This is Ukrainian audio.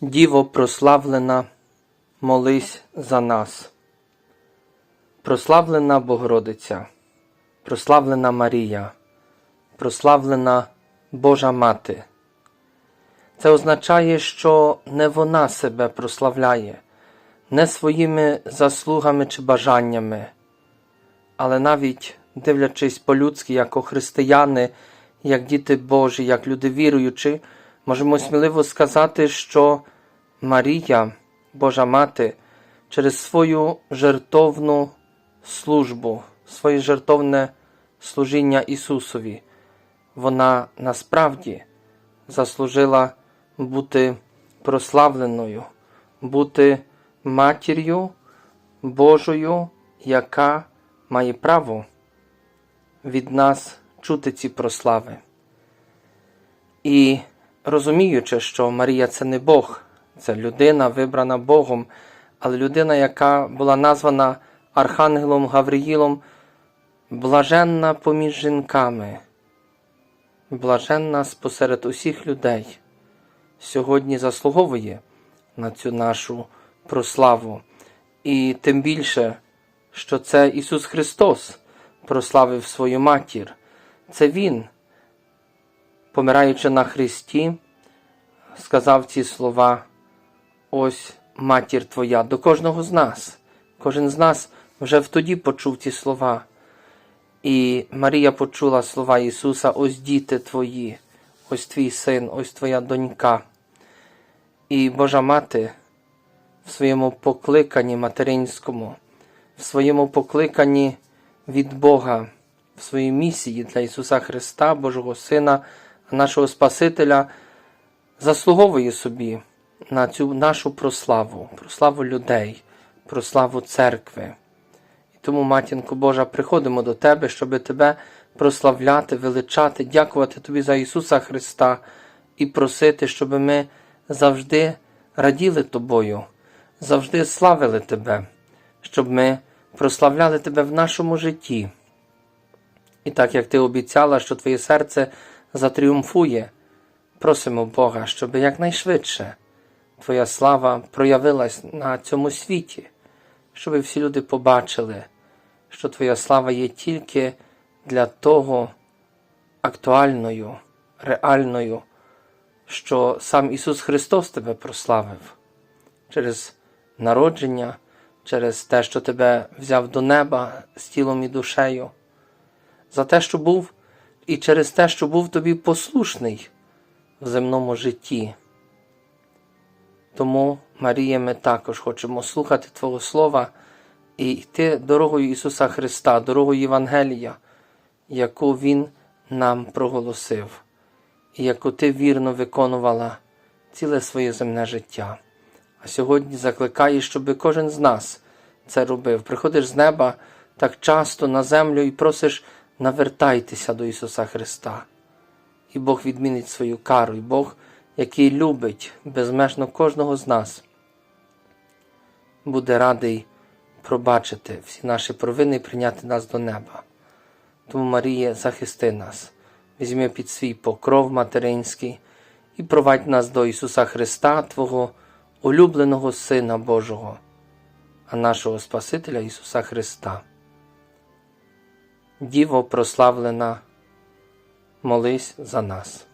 Діво прославлена, молись за нас. Прославлена Богородиця, прославлена Марія, прославлена Божа Мати. Це означає, що не вона себе прославляє, не своїми заслугами чи бажаннями, але навіть дивлячись по-людськи, як християни, як діти Божі, як люди віруючі, можемо сміливо сказати, що Марія, Божа Мати, через свою жертовну службу, своє жертовне служіння Ісусові, вона насправді заслужила бути прославленою, бути матір'ю Божою, яка має право від нас чути ці прослави. І розуміючи, що Марія це не Бог, це людина, вибрана Богом, але людина, яка була названа Архангелом Гавриїлом, блаженна поміж жінками, блаженна спосеред усіх людей, сьогодні заслуговує на цю нашу прославу. І тим більше, що це Ісус Христос прославив свою матір. Це Він, помираючи на Христі, сказав ці слова: Ось матір Твоя до кожного з нас. Кожен з нас вже втоді почув ці слова. І Марія почула слова Ісуса: Ось діти Твої, ось твій син, ось Твоя донька. І Божа Мати в своєму покликанні материнському, в своєму покликанні від Бога, в своїй місії для Ісуса Христа, Божого Сина, нашого Спасителя, заслуговує собі на цю нашу прославу, прославу людей, прославу церкви. І тому, матінко Божа, приходимо до Тебе, щоб Тебе прославляти, величати, дякувати Тобі за Ісуса Христа і просити, щоб ми завжди раділи Тобою, завжди славили Тебе, щоб ми прославляли Тебе в нашому житті. І так як Ти обіцяла, що Твоє серце затріумфує, просимо Бога, щоб якнайшвидше Твоя слава проявилась на цьому світі, щоб всі люди побачили, що Твоя слава є тільки для того актуальною, реальною, що сам Ісус Христос Тебе прославив через народження, через те, що Тебе взяв до неба з тілом і душею, за те, що був, і через те, що був тобі послушний земному житті. Тому, Марія, ми також хочемо слухати Твого Слова і йти дорогою Ісуса Христа, дорогою Євангелія, яку Він нам проголосив, і яку Ти вірно виконувала ціле своє земне життя. А сьогодні закликаєш, щоб кожен з нас це робив. Приходиш з неба так часто на землю і просиш навертайтеся до Ісуса Христа. І Бог відмінить свою кару, і Бог, який любить безмежно кожного з нас, буде радий пробачити всі наші провини і прийняти нас до неба. Тому, Марія, захисти нас, візьми під свій покров материнський і провадь нас до Ісуса Христа, Твого улюбленого Сина Божого, а нашого Спасителя Ісуса Христа. Діво прославлена, молись за нас.